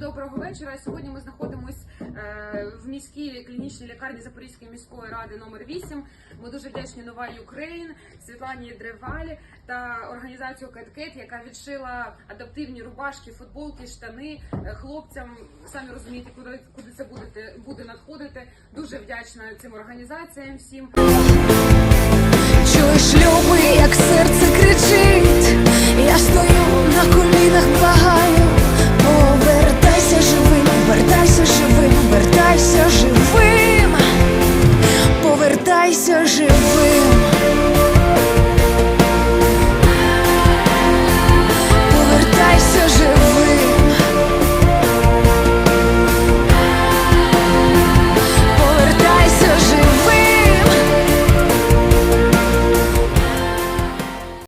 Доброго вечора. Сьогодні ми знаходимось е, в міській клінічній лікарні Запорізької міської ради номер 8 Ми дуже вдячні Нова Юкрейн, Світлані Древалі та організацію Кеткет, яка відшила адаптивні рубашки, футболки, штани е, хлопцям. Самі розумієте, куди куди це буде буде надходити. Дуже вдячна цим організаціям всім. залишайся живим.